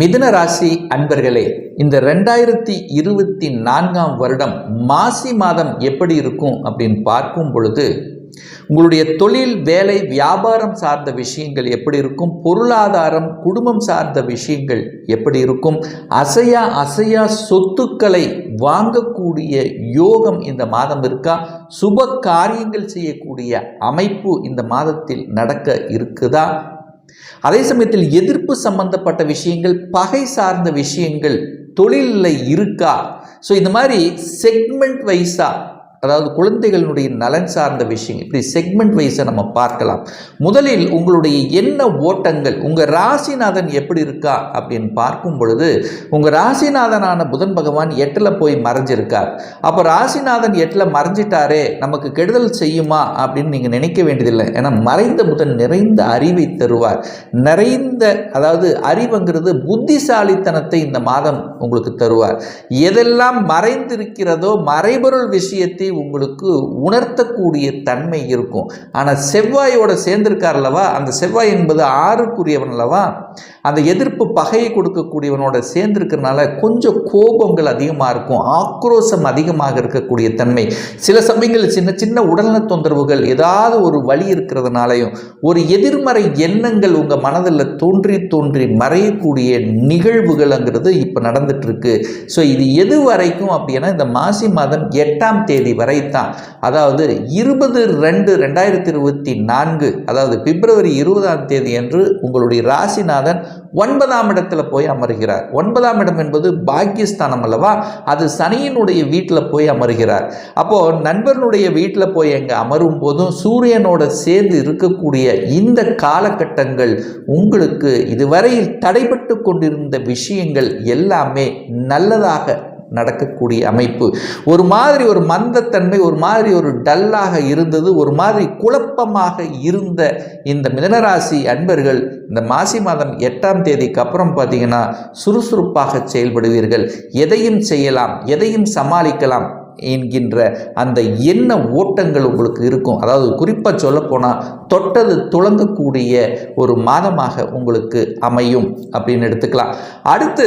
மிதுன ராசி அன்பர்களே இந்த ரெண்டாயிரத்தி இருபத்தி நான்காம் வருடம் மாசி மாதம் எப்படி இருக்கும் அப்படின்னு பார்க்கும் பொழுது உங்களுடைய தொழில் வேலை வியாபாரம் சார்ந்த விஷயங்கள் எப்படி இருக்கும்? பொருளாதாரம் குடும்பம் சார்ந்த விஷயங்கள் எப்படி இருக்கும்? அசையா அசையா சொத்துக்களை வாங்கக்கூடிய யோகம் இந்த மாதம் இருக்கா? சுப காரியங்கள் செய்யக்கூடிய அமைப்பு இந்த மாதத்தில் நடக்க இருக்குதா? அதே சமயத்தில் எதிர்ப்பு சம்பந்தப்பட்ட விஷயங்கள் பகை சார்ந்த விஷயங்கள் தொழிலில் இருக்கா? ஸோ இந்த மாதிரி செக்மெண்ட் வைஸாக அதாவது குழந்தைகளுடைய நலன் சார்ந்த விஷயம். இப்படி செக்மெண்ட் வைஸை நம்ம பார்க்கலாம். முதலில் உங்களுடைய என்ன ஓட்டங்கள் உங்கள் ராசிநாதன் எப்படி இருக்கா அப்படின்னு பார்க்கும் பொழுது உங்கள் ராசிநாதனான புதன் பகவான் எட்டில் போய் மறைஞ்சிருக்கார். அப்போ ராசிநாதன் எட்டில் மறைஞ்சிட்டாரே நமக்கு கெடுதல் செய்யுமா அப்படின்னு நீங்கள் நினைக்க வேண்டியதில்லை. ஏன்னா மறைந்த புதன் நிறைந்த அறிவை தருவார். நிறைந்த அதாவது அறிவுங்கிறது புத்திசாலித்தனத்தை இந்த மாதம் உங்களுக்கு தருவார். எதெல்லாம் மறைந்திருக்கிறதோ மறைபொருள் விஷயத்தை உங்களுக்கு உணர்த்தக்கூடிய தன்மை இருக்கும். ஆனால் செவ்வாயோட சேர்ந்திருக்கார் அல்லவா? அந்த செவ்வாய் என்பது ஆறுக்குரியவன் அல்லவா? அந்த எதிர்ப்பு பகையை கொடுக்கக்கூடியவனோட சேர்ந்திருக்கிறனால கொஞ்சம் கோபங்கள் அதிகமாக இருக்கும். ஆக்ரோஷம் அதிகமாக இருக்கக்கூடிய தன்மை. சில சமயங்கள் சின்ன சின்ன உடல்நல தொந்தரவுகள் ஏதாவது ஒரு வழி இருக்கிறதுனாலையும் ஒரு எதிர்மறை எண்ணங்கள் உங்கள் மனதில் தோன்றி தோன்றி மறையக்கூடிய நிகழ்வுகள்ங்கிறது இப்போ நடந்துட்டு இருக்கு. ஸோ இது எது வரைக்கும் அப்படின்னா இந்த மாசி மாதம் எட்டாம் தேதி வரை தான் அதாவது இருபது ரெண்டு ரெண்டாயிரத்தி இருபத்தி நான்கு அதாவது பிப்ரவரி இருபதாம் தேதி அன்று உங்களுடைய ராசிநாதன் ஒன்பதாம் இடத்துல போய் அமர்கிறார். ஒன்பதாம் இடம் என்பது பாக்கியஸ்தானம் அல்லவா? அது சனியினுடைய வீட்டில் போய் அமர்கிறார். அப்போ நண்பனுடைய வீட்டில் போய் அங்கே அமரும் போதும் சூரியனோட சேர்ந்து இருக்கக்கூடிய இந்த காலகட்டங்கள் உங்களுக்கு இதுவரையில் தடைபட்டு கொண்டிருந்த விஷயங்கள் எல்லாமே நல்லதாக நடக்கக்கூடிய அமைப்பு. ஒரு மாதிரி ஒரு மந்தத்தன்மை ஒரு மாதிரி ஒரு டல்லாக இருந்தது ஒரு மாதிரி குழப்பமாக இருந்த இந்த மிதனராசி அன்பர்கள் இந்த மாசி மாதம் எட்டாம் தேதிக்கு அப்புறம் பார்த்தீங்கன்னா சுறுசுறுப்பாக செயல்படுவீர்கள். எதையும் செய்யலாம் எதையும் சமாளிக்கலாம். என்கின்ற அந்த எண்ண ஓட்டங்கள் உங்களுக்கு இருக்கும். அதாவது குறிப்பாக சொல்லப்போனால் தொட்டது துளங்கக்கூடிய ஒரு மாதமாக உங்களுக்கு அமையும் அப்படின்னு எடுத்துக்கலாம். அடுத்து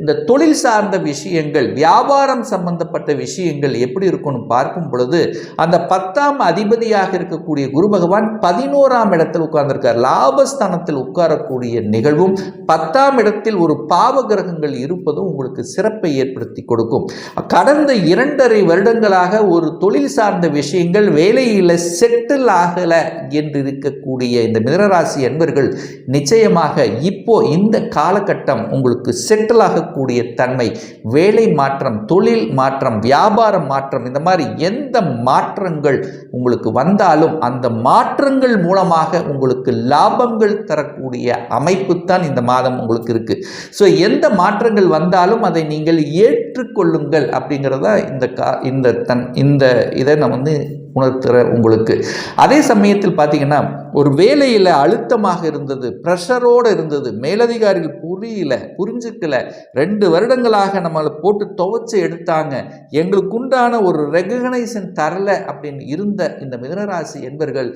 இந்த தொழில் சார்ந்த விஷயங்கள் வியாபாரம் சம்பந்தப்பட்ட விஷயங்கள் எப்படி இருக்கும்னு பார்க்கும் பொழுது அந்த பத்தாம் அதிபதியாக இருக்கக்கூடிய குரு பகவான் பதினோராம் இடத்தில் உட்கார்ந்திருக்கார். லாபஸ்தானத்தில் உட்காரக்கூடிய நிகழ்வும் பத்தாம் இடத்தில் ஒரு பாவ கிரகங்கள் இருப்பதும் உங்களுக்கு சிறப்பை ஏற்படுத்தி கொடுக்கும். கடந்த இரண்டரை வருடங்களாக ஒரு தொழில் சார்ந்த விஷயங்கள் வேலையில் செட்டில் ஆகலை என்று இருக்கக்கூடிய இந்த மிதனராசி அன்பர்கள் நிச்சயமாக இப்போ இந்த காலகட்டம் உங்களுக்கு செட்டில் ஆகக்கூடிய தன்மை வேலை மாற்றம் தொழில் மாற்றம் வியாபார மாற்றம் இந்த மாதிரி எந்த மாற்றங்கள் உங்களுக்கு வந்தாலும் அந்த மாற்றங்கள் மூலமாக உங்களுக்கு லாபங்கள் தரக்கூடிய அமைப்பு தான் இந்த மாதம் உங்களுக்கு இருக்கு. ஸோ எந்த மாற்றங்கள் வந்தாலும் அதை நீங்கள் ஏற்றுக்கொள்ளுங்கள் அப்படிங்கிறதா இந்த கா இந்த தன் இந்த இதை நான் வந்து உணர்த்துற உங்களுக்கு. அதே சமயத்தில் பார்த்தீங்கன்னா ஒரு வேலையில் அழுத்தமாக இருந்தது ப்ரெஷரோடு இருந்தது மேலதிகாரிகள் புரியல புரிஞ்சுக்கல. ரெண்டு வருடங்களாக நம்மளை போட்டு துவைச்சு எடுத்தாங்க. எங்களுக்கு உண்டான ஒரு ரெகனைசன் தரல அப்படின்னு இருந்த இந்த மிதனராசி என்பர்கள்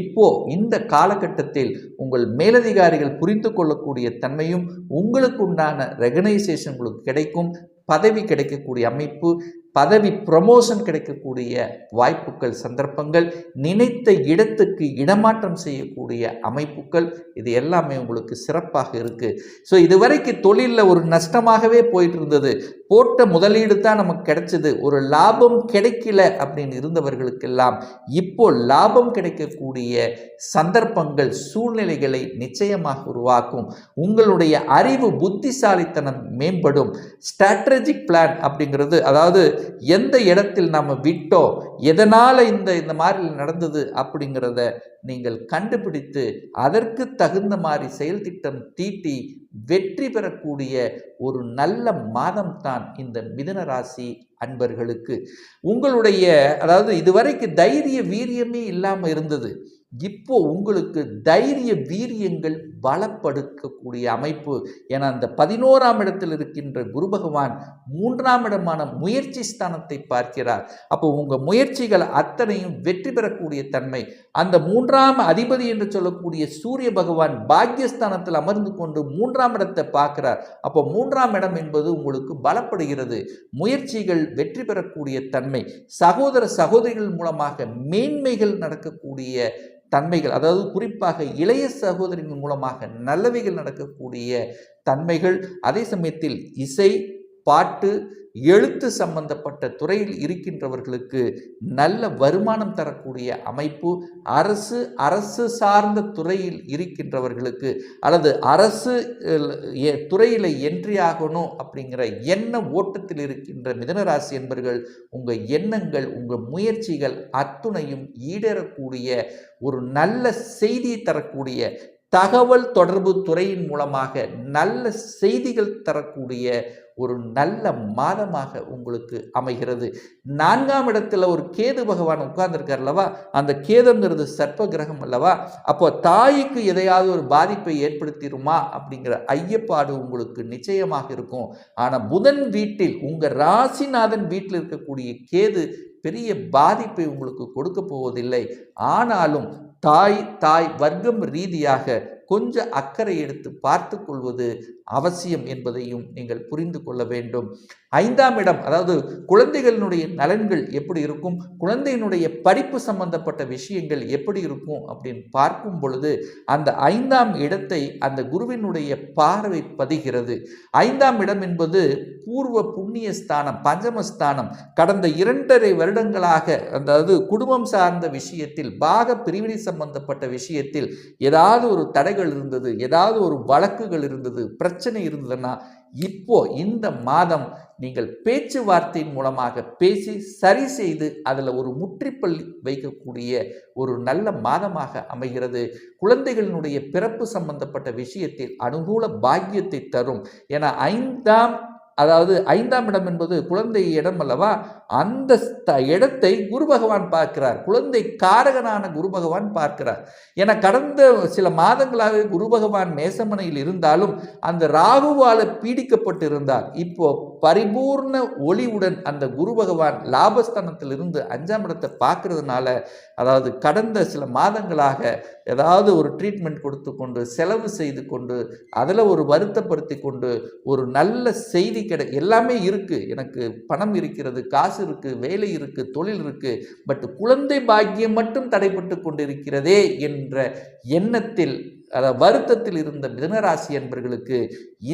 இப்போ இந்த காலகட்டத்தில் உங்கள் மேலதிகாரிகள் புரிந்து கொள்ளக்கூடிய தன்மையும் உங்களுக்கு உண்டான ரெகனைசேஷன் உங்களுக்கு கிடைக்கும். பதவி கிடைக்கக்கூடிய அமைப்பு பதவி ப்ரமோஷன் கிடைக்கக்கூடிய வாய்ப்புகள் சந்தர்ப்பங்கள் நினைத்த இடத்துக்கு இடமாற்றம் செய்யக்கூடிய அமைப்புகள் இது எல்லாமே உங்களுக்கு சிறப்பாக இருக்குது ஸோ இதுவரைக்கும் தொழிலில் ஒரு நஷ்டமாகவே போயிட்டு இருந்தது. போட்ட முதலீடு தான் நமக்கு கிடைச்சது. ஒரு லாபம் கிடைக்கல அப்படின்னு இருந்தவர்களுக்கெல்லாம் இப்போ லாபம் கிடைக்கக்கூடிய சந்தர்ப்பங்கள் சூழ்நிலைகளை நிச்சயமாக உருவாக்கும். உங்களுடைய அறிவு புத்திசாலித்தனம் மேம்படும். ஸ்ட்ராட்டஜிக் பிளான் அப்படிங்கிறது அதாவது எந்த இடத்தில் நம்ம விட்டோம் எதனால் இந்த இந்த மாதிரி நடந்தது அப்படிங்கிறத நீங்கள் கண்டுபிடித்து அதற்கு தகுந்த மாதிரி செயல் திட்டம் தீட்டி வெற்றி பெறக்கூடிய ஒரு நல்ல மாதம் தான் இந்த மிதன ராசி அன்பர்களுக்கு. உங்களுடைய அதாவது இதுவரைக்கு தைரிய வீரியமே இல்லாமல் இருந்தது. இப்போ உங்களுக்கு தைரிய வீரியங்கள் பலப்படுக்கக்கூடிய அமைப்பு. என அந்த பதினோராம் இடத்தில் இருக்கின்ற குரு பகவான் மூன்றாம் இடமான முயற்சி ஸ்தானத்தை பார்க்கிறார். அப்போ உங்கள் முயற்சிகள் அத்தனையும் வெற்றி பெறக்கூடிய தன்மை. அந்த மூன்றாம் அதிபதி என்று சொல்லக்கூடிய சூரிய பகவான் பாக்யஸ்தானத்தில் அமர்ந்து கொண்டு மூன்றாம் இடத்தை பார்க்கிறார். அப்போ மூன்றாம் இடம் என்பது உங்களுக்கு பலப்படுகிறது. முயற்சிகள் வெற்றி பெறக்கூடிய தன்மை. சகோதர சகோதரிகள் மூலமாக மேன்மைகள் நடக்கக்கூடிய தன்மைகள் அதாவது குறிப்பாக இளைய சகோதரிகள் மூலமாக நல்லவைகள் நடக்கக்கூடிய தன்மைகள் அதே சமயத்தில் இசை பாட்டு எழுத்து சம்பந்தப்பட்ட துறையில் இருக்கின்றவர்களுக்கு நல்ல வருமானம் தரக்கூடிய அமைப்பு அரசு அரசு சார்ந்த துறையில் இருக்கின்றவர்களுக்கு அல்லது அரசு துறையில் என்றி ஆகணும் அப்படிங்கிற எண்ண ஓட்டத்தில் இருக்கின்ற மிதனராசி என்பர்கள் உங்கள் எண்ணங்கள் உங்கள் முயற்சிகள் அத்துணையும் ஈடேறக்கூடிய ஒரு நல்ல செய்தியை தரக்கூடிய தகவல் தொடர்பு துறையின் மூலமாக நல்ல செய்திகள் தரக்கூடிய ஒரு நல்ல மாதமாக உங்களுக்கு அமைகிறது. நான்காம் இடத்துல ஒரு கேது பகவான் உட்கார்ந்துருக்கார் அல்லவா? அந்த கேதுங்கிறது சர்ப்ப கிரகம் அல்லவா? அப்போ தாய்க்கு எதையாவது ஒரு பாதிப்பை ஏற்படுத்திடுமா அப்படிங்கிற ஐயப்பாடு உங்களுக்கு நிச்சயமாக இருக்கும். ஆனால் புதன் வீட்டில் உங்கள் ராசிநாதன் வீட்டில் இருக்கக்கூடிய கேது பெரிய பாதிப்பை உங்களுக்கு கொடுக்க போவதில்லை. ஆனாலும் தாய் தாய் வர்க்கம் ரீதியாக கொஞ்சம் அக்கறை எடுத்து பார்த்து கொள்வது அவசியம் என்பதையும் நீங்கள் புரிந்து கொள்ள வேண்டும். ஐந்தாம் இடம் அதாவது குழந்தைகளினுடைய நலன்கள் எப்படி இருக்கும் குழந்தையினுடைய படிப்பு சம்பந்தப்பட்ட விஷயங்கள் எப்படி இருக்கும் அப்படின்னு பார்க்கும் பொழுது அந்த ஐந்தாம் இடத்தை அந்த குருவினுடைய பார்வை பதிகிறது. ஐந்தாம் இடம் என்பது பூர்வ புண்ணிய ஸ்தானம் பஞ்சமஸ்தானம் கடந்த இரண்டரை வருடங்களாக அதாவது குடும்பம் சார்ந்த விஷயத்தில் பாக பிரிவினை சம்பந்தப்பட்ட விஷயத்தில் ஏதாவது ஒரு தடை தடைகள் இருந்தது ஏதாவது ஒரு வழக்குகள் இருந்தது பிரச்சனை இருந்ததுன்னா இப்போ இந்த மாதம் நீங்கள் பேச்சுவார்த்தையின் மூலமாக பேசி சரி செய்து அதில் ஒரு முற்றிப்பள்ளி வைக்கக்கூடிய ஒரு நல்ல மாதமாக அமைகிறது. குழந்தைகளினுடைய பிறப்பு சம்பந்தப்பட்ட விஷயத்தில் அனுகூல பாக்கியத்தை தரும். என ஐந்தாம் அதாவது ஐந்தாம் இடம் என்பது குழந்தை இடம் அல்லவா அந்த இடத்தை குரு பகவான் பார்க்கிறார். குழந்தை காரகனான குரு பகவான் பார்க்கிறார். என கடந்த சில மாதங்களாக குரு பகவான் மேசமனையில் இருந்தாலும் அந்த ராகுவால பீடிக்கப்பட்டு இருந்தார் இப்போ பரிபூர்ண ஒளிவுடன் அந்த குரு பகவான் லாபஸ்தானத்தில் இருந்து அஞ்சாம் இடத்தை பார்க்கறதுனால அதாவது கடந்த சில மாதங்களாக ஏதாவது ஒரு ட்ரீட்மெண்ட் கொடுத்து கொண்டு செலவு செய்து கொண்டு அதில் ஒரு வருத்தப்படுத்தி கொண்டு ஒரு நல்ல செய்தி கிடை எல்லாமே இருக்குது எனக்கு பணம் இருக்கிறது காசு காசு இருக்குது வேலை இருக்குது தொழில் இருக்குது பட் குழந்தை பாக்கியம் மட்டும் தடைப்பட்டு கொண்டிருக்கிறதே என்ற எண்ணத்தில் அதாவது வருத்தத்தில் இருந்த மிதனராசி என்பர்களுக்கு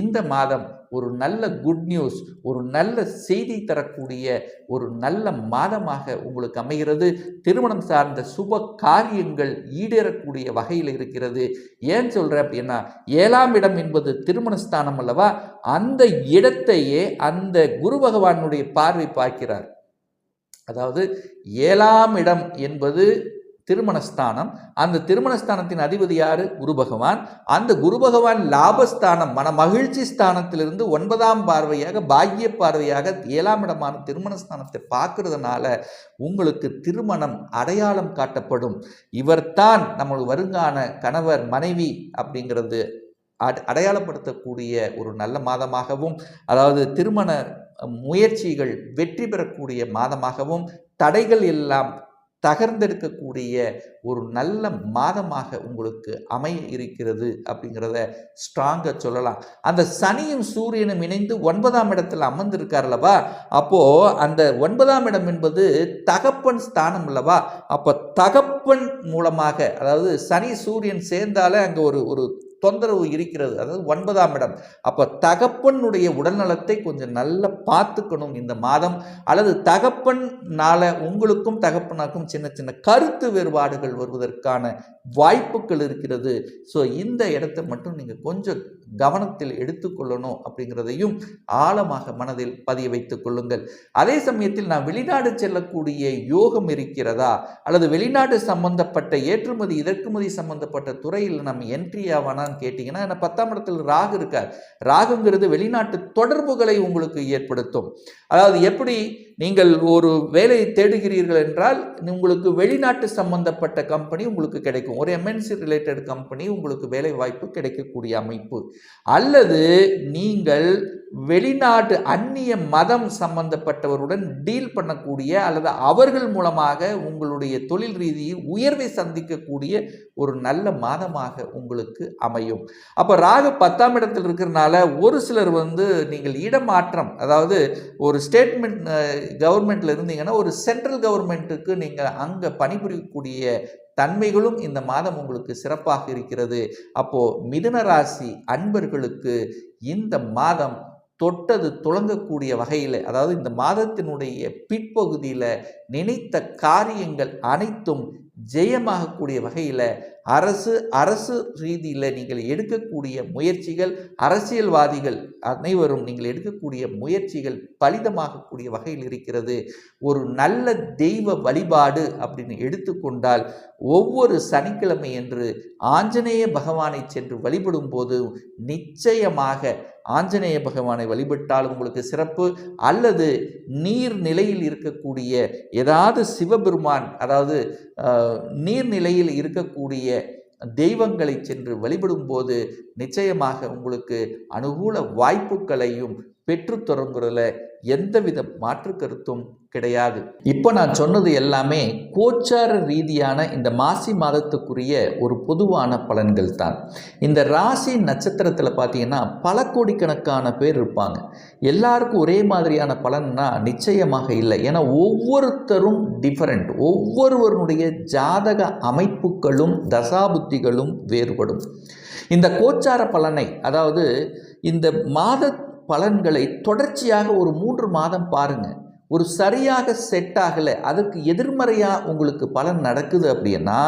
இந்த மாதம் ஒரு நல்ல குட் நியூஸ் ஒரு நல்ல செய்தி தரக்கூடிய ஒரு நல்ல மாதமாக உங்களுக்கு அமைகிறது. திருமணம் சார்ந்த சுப காரியங்கள் ஈடேறக்கூடிய வகையில் இருக்கிறது. ஏன் சொல்கிறேன் அப்படின்னா ஏழாம் இடம் என்பது திருமண ஸ்தானம் அல்லவா? அந்த இடத்தையே அந்த குரு பகவானுடைய பார்வை பார்க்கிறார். அதாவது ஏழாம் இடம் என்பது திருமணஸ்தானம். அந்த திருமணஸ்தானத்தின் அதிபதி யார்? குரு பகவான் அந்த குரு பகவான் லாபஸ்தானம் மன மகிழ்ச்சி ஸ்தானத்திலிருந்து ஒன்பதாம் பார்வையாக பாக்கிய பார்வையாக ஏழாம் இடமான திருமணஸ்தானத்தை பார்க்கறதுனால உங்களுக்கு திருமணம் அடையாளம் காட்டப்படும். இவர்தான் நம்மளுக்கு வருங்கான கணவர் மனைவி அப்படிங்கிறது அடையாளப்படுத்தக்கூடிய ஒரு நல்ல மாதமாகவும் அதாவது திருமண முயற்சிகள் வெற்றி பெறக்கூடிய மாதமாகவும் தடைகள் எல்லாம் தகர்ந்தெடுக்கக்கூடிய ஒரு நல்ல மாதமாக உங்களுக்கு அமைய இருக்கிறது அப்படிங்கிறத ஸ்ட்ராங்காக சொல்லலாம். அந்த சனியும் சூரியனும் இணைந்து ஒன்பதாம் இடத்தில் அமர்ந்திருக்கார் அப்போது அந்த ஒன்பதாம் இடம் என்பது தகப்பன் ஸ்தானம் அல்லவா? அப்போ தகப்பன் மூலமாக அதாவது சனி சூரியன் சேர்ந்தாலே அங்கே ஒரு ஒரு தொந்தரவு இருக்கிறது. அதாவது ஒன்பதாம் இடம். அப்போ தகப்பனுடைய உடல்நலத்தை கொஞ்சம் நல்லா பார்த்துக்கணும் இந்த மாதம். அல்லது தகப்பன்னால உங்களுக்கும் தகப்பனாக்கும் சின்ன சின்ன கருத்து வேறுபாடுகள் வருவதற்கான வாய்ப்புகள் இருக்கிறது. ஸோ இந்த இடத்தை மட்டும் நீங்கள் கொஞ்சம் கவனத்தில் எடுத்துக்கொள்ளணும் அப்படிங்கிறதையும் ஆழமாக மனதில் பதிய வைத்துக் கொள்ளுங்கள். அதே சமயத்தில் நான் வெளிநாடு செல்லக்கூடிய யோகம் இருக்கிறதா? அல்லது வெளிநாடு சம்பந்தப்பட்ட ஏற்றுமதி இறக்குமதி சம்பந்தப்பட்ட துறையில் நம்ம என்ட்ரி ஆவானான்னு கேட்டிங்கன்னா என்ன பத்தாம் இடத்தில் ராகு இருக்கார். ராகுங்கிறது வெளிநாட்டு தொடர்புகளை உங்களுக்கு ஏற்படுத்தும். அதாவது எப்படி நீங்கள் ஒரு வேலையை தேடுகிறீர்கள் என்றால் உங்களுக்கு வெளிநாட்டு சம்பந்தப்பட்ட கம்பெனி உங்களுக்கு கிடைக்கும். ஒரு எம்என்சி ரிலேட்டட் கம்பெனி உங்களுக்கு வேலை வாய்ப்பு கிடைக்கக்கூடிய அமைப்பு. அல்லது நீங்கள் வெளிநாட்டு அந்நிய மதம் சம்பந்தப்பட்டவருடன் டீல் பண்ணக்கூடிய அல்லது அவர்கள் மூலமாக உங்களுடைய தொழில் ரீதியில் உயர்வை சந்திக்கக்கூடிய ஒரு நல்ல மாதமாக உங்களுக்கு அமையும். அப்போ ராகு பத்தாம் இடத்தில் இருக்கிறனால ஒரு சிலர் வந்து நீங்கள் இடமாற்றம் அதாவது ஒரு ஸ்டேட்மெண்ட் கவர்மெண்ட்டில் இருந்தீங்கன்னா ஒரு சென்ட்ரல் கவர்மெண்ட்டுக்கு நீங்கள் அங்கே பணிபுரியக்கூடிய தன்மைகளும் இந்த மாதம் உங்களுக்கு சிறப்பாக இருக்கிறது. அப்போது மிதுன ராசி அன்பர்களுக்கு இந்த மாதம் தொட்டது துளங்கக்கூடிய வகையில் அதாவது இந்த மாதத்தினுடைய பிற்பகுதியில் நினைத்த காரியங்கள் அனைத்தும் ஜெயமாகக்கூடிய வகையில் அரசு அரசு ரீதியில் நீங்கள் எடுக்கக்கூடிய முயற்சிகள் அரசியல்வாதிகள் அனைவரும் நீங்கள் எடுக்கக்கூடிய முயற்சிகள் பலிதமாகக்கூடிய வகையில் இருக்கிறது. ஒரு நல்ல தெய்வ வழிபாடு அப்படின்னு எடுத்துக்கொண்டால் ஒவ்வொரு சனிக்கிழமை என்று ஆஞ்சநேய பகவானை சென்று வழிபடும் போது நிச்சயமாக ஆஞ்சநேய பகவானை வழிபட்டால் உங்களுக்கு சிறப்பு. அல்லது நீர் நிலையில் இருக்கக்கூடிய ஏதாவது சிவபெருமான் அதாவது நீர்நிலையில் இருக்கக்கூடிய தெய்வங்களை சென்று வழிபடும் போது நிச்சயமாக உங்களுக்கு அனுகூல வாய்ப்புகளையும் பெற்று தொடங்குறதுல எந்தவித மாற்று கருத்தும் கிடையாது. இப்போ நான் சொன்னது எல்லாமே கோச்சார ரீதியான இந்த மாசி மாதத்துக்குரிய ஒரு பொதுவான பலன்கள் தான். இந்த ராசி நட்சத்திரத்தில் பார்த்தீங்கன்னா பல கோடிக்கணக்கான பேர் இருப்பாங்க. எல்லாருக்கும் ஒரே மாதிரியான பலன்னா நிச்சயமாக இல்லை. ஏன்னா ஒவ்வொருத்தரும் டிஃபரெண்ட் ஒவ்வொருவருடைய ஜாதக அமைப்புகளும் தசாபுத்திகளும் வேறுபடும். இந்த கோச்சார பலனை அதாவது இந்த மாத பலன்களை தொடர்ச்சியாக ஒரு மூன்று மாதம் பாருங்கள் ஒரு சரியாக செட் ஆகலை அதுக்கு எதிர்மறையாக உங்களுக்கு பலன் நடக்குது அப்படின்னா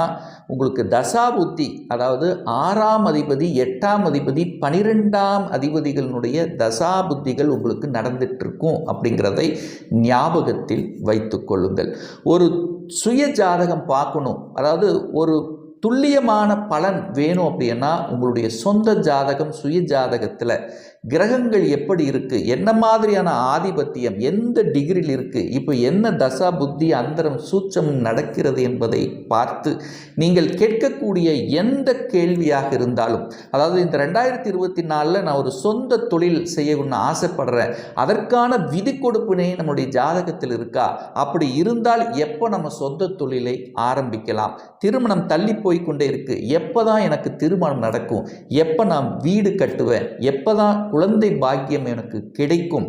உங்களுக்கு தசாபுத்தி அதாவது ஆறாம் அதிபதி எட்டாம் அதிபதி பனிரெண்டாம் அதிபதிகளினுடைய தசாபுத்திகள் உங்களுக்கு நடந்துட்டுருக்கும் அப்படிங்கிறதை ஞாபகத்தில் வைத்து கொள்ளுங்கள். ஒரு சுய ஜாதகம் பார்க்கணும். அதாவது ஒரு துல்லியமான பலன் வேணும் அப்படின்னா உங்களுடைய சொந்த ஜாதகம் சுய ஜாதகத்தில் கிரகங்கள் எப்படி இருக்குது என்ன மாதிரியான ஆதிபத்தியம்? எந்த டிகிரியில் இருக்குது இப்போ என்ன தசா புத்தி அந்தரம் சூச்சம் நடக்கிறது என்பதை பார்த்து நீங்கள் கேட்கக்கூடிய எந்த கேள்வியாக இருந்தாலும் அதாவது இந்த ரெண்டாயிரத்தி இருபத்தி நாலில் நான் ஒரு சொந்த தொழில் செய்யணும்னு ஆசைப்படுறேன். அதற்கான விதி கொடுப்பினே நம்முடைய ஜாதகத்தில் இருக்கா? அப்படி இருந்தால் எப்போ நம்ம சொந்த தொழிலை ஆரம்பிக்கலாம்? திருமணம் தள்ளி போய் கொண்டே இருக்குது எப்போ தான் எனக்கு திருமணம் நடக்கும்? எப்போ நான் வீடு கட்டுவேன்? எப்போ தான் குழந்தை பாக்கியம் எனக்கு கிடைக்கும்.